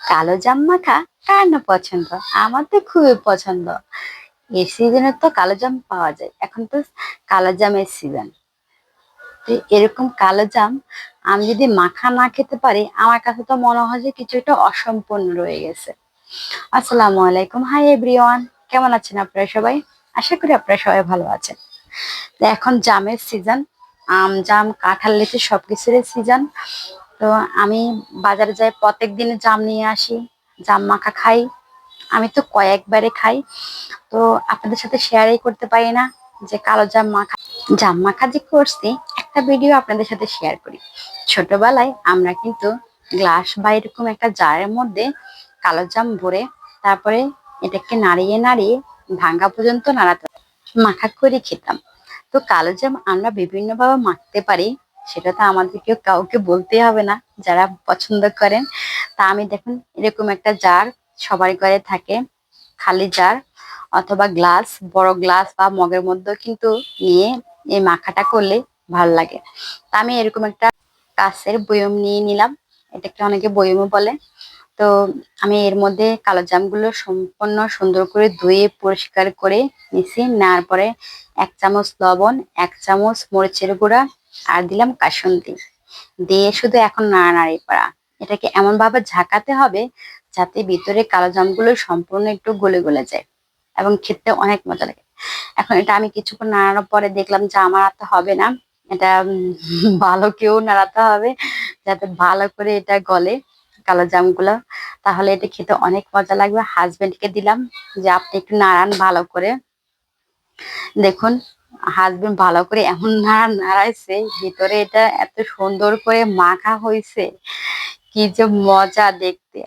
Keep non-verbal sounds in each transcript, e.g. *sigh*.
কালো জাম মাখা কার না পছন্দ। আমার তো খুবই পছন্দ। এই সিজনে তো কালো জাম পাওয়া যায়। এখন তো কালো জামের সিজন এরকম কালো জাম আমি যদি মাখা না খেতে পারি, আমার কাছে তো মনে হয় যে কিছু একটা অসম্পূর্ণ রয়ে গেছে। আসসালামু আলাইকুম। হাই এভরিওয়ান কেমন আছেন আপনারা সবাই? আশা করি আপনারা সবাই ভালো আছেন। এখন জামের সিজন আম জাম, কাঁঠাল লিচু সবকিছুরই সিজন তো আমি বাজারে যাই প্রত্যেক দিনে জাম নিয়ে আসি, জাম মাখা খাই। আমি তো কয়েকবারে খাই। তো আপনাদের সাথে শেয়ারই করতে পারি না যে কালো জাম মাখা জাম মাখা যে করছি, একটা ভিডিও আপনাদের সাথে শেয়ার করি। ছোটবেলায় আমরা কিন্তু গ্লাস বা এরকম একটা জারের মধ্যে কালো জাম ভরে তারপরে এটাকে নাড়িয়ে নাড়িয়ে ভাঙ্গা পর্যন্ত নাড়াতে মাখা করে খেতাম। তো কালো জাম আমরা বিভিন্নভাবে মাখতে পারি। সেটা তো আমাদেরকে কাউকে বলতে হবে না, যারা পছন্দ করেন। তা আমি দেখুন, এরকম একটা জার সবার ঘরে থাকে, খালি জার অথবা গ্লাস, বড় গ্লাস বা মগের মধ্যেও কিন্তু নিয়ে এই মাখাটা করলে ভালো লাগে। তা আমি এরকম একটা কাছের বয়ম নিয়ে নিলাম এটাকে অনেকে বয়মও বলে। তো আমি এর মধ্যে কালো জামগুলো সম্পূর্ণ সুন্দর করে ধুয়ে পরিষ্কার করে নিছি, নেওয়ার পরে এক চামচ লবণ, এক চামচ মরিচের গুঁড়া আর দিলাম কাসুন্দি দিয়ে শুধু এখন নাড়ানাড়ি পাড়া এটাকে এমন ভাবে ঝাঁকাতে হবে যাতে ভিতরে কালো জামগুলো সম্পূর্ণ একটু গলে গলে যায় এবং খেতে অনেক মজা লাগে। এখন এটা আমি কিছুক্ষণ নাড়ানোর পরে দেখলাম যে আমার হাতে হবে না। এটা *laughs* ভালো কেউ নাড়াতে হবে যাতে ভালো করে এটা গলে কালো জামগুলো। তাহলে এটা খেতে অনেক মজা লাগবে। হাজবেন্ডকে দিলাম যে আপনি একটু নাড়ান ভালো করে। দেখুন হাজবেন্ড ভালো করে এমন নাড়া নাড়াইছে, ভিতরে এটা এত সুন্দর করে মাখা হয়েছে কি যে মজা দেখতে।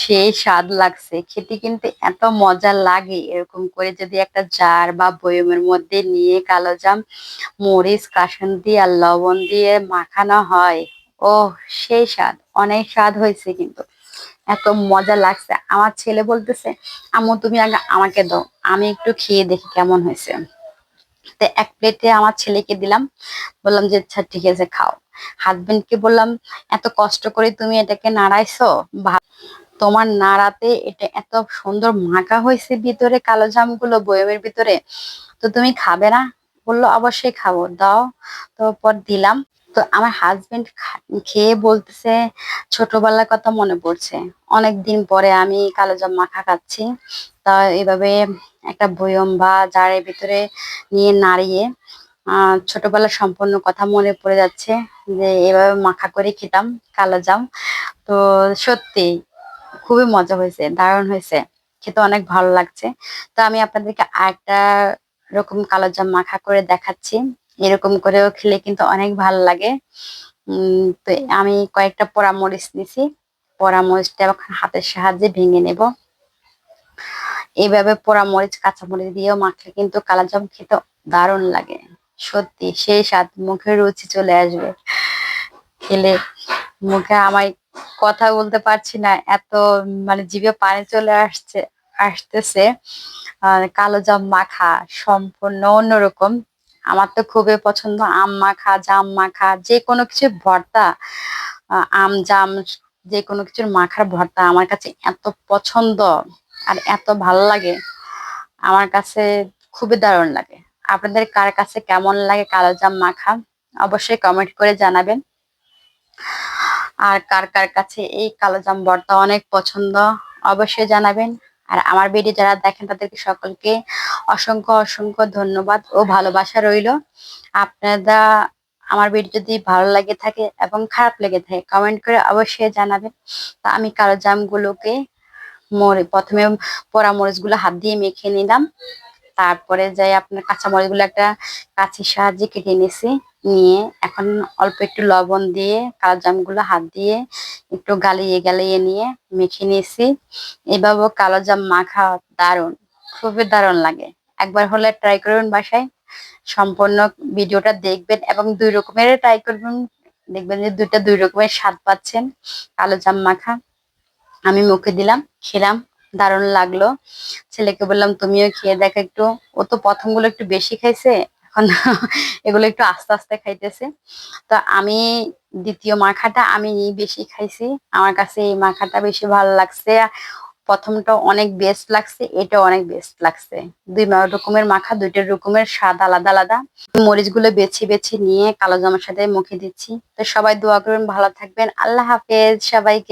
সেই স্বাদ লাগছে, খেতে কিন্তু এত মজা লাগে। এরকম করে যদি একটা জার বা বয়মের মধ্যে নিয়ে কালো জাম, মরিচ, কাসন দিয়ে আর লবণ দিয়ে মাখানো হয় ও সেই স্বাদ, অনেক স্বাদ হয়েছে কিন্তু। এত মজা লাগছে। আমার ছেলে বলতেছে, আম্মু, তুমি আগে আমাকে দাও, আমি একটু খেয়ে দেখি কেমন হয়েছে। তো এক প্লেটে আমার ছেলেকে দিলাম। বললাম যে আচ্ছা ঠিক আছে, খাও। হাজবেন্ডকে বললাম, এত কষ্ট করে তুমি এটাকে নাড়াইছো? তোমার নাড়াতে এটা এত সুন্দর মাখা হয়েছে ভিতরে, কালো জামগুলো বয়মের ভিতরে। তো তুমি খাবে না? বলল, অবশ্যই খাব। দাও। তো পর দিলাম। তো আমার হাজবেন্ড খেয়ে বলতেছে, ছোটবেলার কথা মনে পড়ছে। অনেক দিন পরে আমি কালো জাম মাখা খাচ্ছি। তা এভাবে একটা বয়ম বা জারের ভিতরে নিয়ে নাড়িয়ে ছোটবেলার সম্পূর্ণ কথা মনে পড়ে যাচ্ছে যে এভাবে মাখা করে খেতাম কালো জাম। তো সত্যি খুবই মজা হয়েছে, দারুণ হয়েছে। খেতে অনেক ভালো লাগছে। তো আমি আপনাদেরকে আরেকটা রকম কালো জাম মাখা করে দেখাচ্ছি। এরকম করেও খেলে কিন্তু অনেক ভালো লাগে। উম তো আমি কয়েকটা পোড়ামরিচ নিছি। পোড়ামরিচটা এখন হাতের সাহায্যে ভেঙে নেব। এইভাবে পোড়ামরিচ কাঁচামরিচ দিয়েও মাখলে কিন্তু কালাজাম খেতে দারুণ লাগে। সত্যি সেই স্বাদ মুখে রুচি চলে আসবে। খেলে মুখে আমায় কথা বলতে পারছি না এত মানে জিভে পানি চলে আসছে আসতেছে। কালো জাম মাখা সম্পূর্ণ অন্যরকম। আমার তো খুবই পছন্দ। আম মাখা, জাম মাখা, যে কোনো কিছু ভর্তা আম, জাম, যে কোনো কিছুর মাখার ভর্তা আমার কাছে এত পছন্দ আর এত ভালো লাগে, আমার কাছে খুবই দারুণ লাগে। আপনাদের কার কাছে কেমন লাগে কালো জাম মাখা? অবশ্যই কমেন্ট করে জানাবেন। আর কার কার কাছে এই কালো জাম ভর্তা অনেক পছন্দ, অবশ্যই জানাবেন। আর আমার ভিডিও যারা দেখেন তাদেরকে সকলকে অসংখ্য অসংখ্য ধন্যবাদ ও ভালোবাসা রইল। আপনারা আমার ভিডিও যদি ভালো লাগে থাকে এবং খারাপ লেগে থাকে কমেন্ট করে অবশ্যই জানাবেন। তা আমি কালো জামগুলোকে মরে, প্রথমে পোড়া মরিচগুলো হাত দিয়ে মেখে নিলাম। তারপরে যাই আপনার কাঁচা মরিচগুলো একটা কাঁচির সাহায্যে কেটে নিয়েছি নিয়ে এখন অল্প একটু লবণ দিয়ে কালো জামগুলো হাত দিয়ে একটু গালিয়ে গালিয়ে নিয়ে মেখে নিয়েছি এভাবে কালো জাম মাখা দারুণ। খুবই দারুণ লাগে। একবার হলে ট্রাই করবেন বাসায়। সম্পূর্ণ ভিডিওটা দেখবেন এবং দুই রকমের ট্রাই করবেন দেখবেন যে দুইটা দুই রকমের স্বাদ পাচ্ছেন। কালো জাম মাখা। আমি মুখে দিলাম, খেলাম, দারুণ লাগল। ছেলেকে বললাম, তুমিও খেয়ে দেখো একটু। ও তো প্রথমগুলো একটু বেশি খাইছে, এখন এগুলো একটু আস্তে আস্তে খাইতেছে। তো আমি দ্বিতীয় মাখাটা আমি বেশি খাইছি। আমার কাছে এই মাখাটা বেশি ভালো লাগছে। প্রথমটা অনেক বেস্ট লাগছে, এটা অনেক বেস্ট লাগছে। দুই রকমের মাখা, দুইটা রকমের স্বাদ আলাদা আলাদা। মরিচগুলো বেছে বেছে নিয়ে কালো জামার সাথে মুখে দিচ্ছি। তো সবাই দোয়া করবেন, ভালো থাকবেন। আল্লাহ হাফেজ সবাইকে।